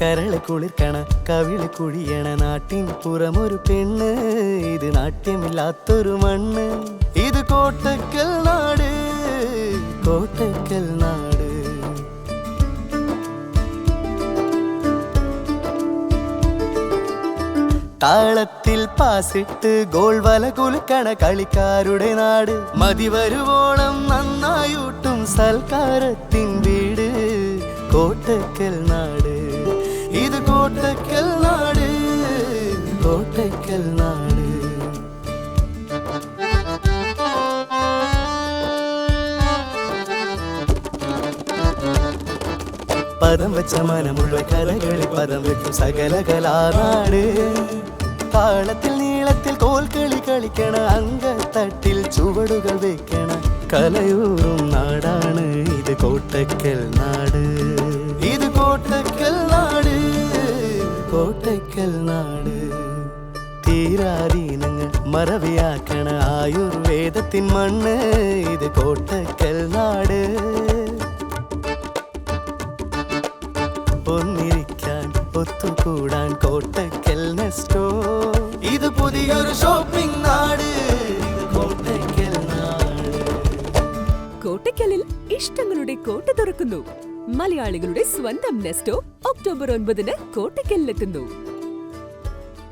കരൾ കുളിർക്കണ കവിൾ കുഴിയണ നാട്ടിൻ പുറമൊരു പെണ്ണ്. ഇത് നാട്യമില്ലാത്തൊരു മണ്ണ്. ഇത് കോട്ടക്കൽ നാട് കോട്ടക്കൽ നാട്. താളത്തിൽ പാസിട്ട് ഗോൾ വല കുലുക്കണ കളിക്കാരുടെ നാട്. മതി വരുവോണം നന്നായൂട്ടും സൽക്കാരത്തിൻ വീട്. കോട്ടക്കൽ നാട്. ഇത് കോട്ടക്കൽ നാട് കോട്ടക്കൽ നാട്. പദം വെച്ച മനമുള്ള കലകളിൽ പദം വെക്കും സകല കലാനാട് താളത്തിൽ നീളത്തിൽ കോൽക്കളി കളിക്കണ അങ്കത്തട്ടിൽ ചുവടുകൾ വെക്കണ കലയൂറും നാടാണ് ഇത് കോട്ടക്കൽ നാട്. ഇത് കോട്ടക്കൽ കോട്ടക്കൽ നാട്. തീരാധീനങ്ങൾ മറവിയാക്കണ ആയുർവേദത്തിൻ മണ്ണ്. ഇത് കോട്ടക്കൽ നാട്. ഒന്നിരിക്കാൻ ഒത്തുകൂടാൻ കോട്ടക്കൽ നെസ്റ്റോ. ഇത് പുതിയൊരു ഷോപ്പിംഗ് നാട്. കോട്ടക്കൽ നാട്. കോട്ടക്കലിൽ ഇഷ്ടങ്ങളുടെ കോട്ട തുറക്കുന്നു. മലയാളികളുടെ സ്വന്തം നെസ്റ്റോ ഒക്ടോബർ ഒൻപതിന് കോട്ടയ്ക്കലിലെത്തുന്നു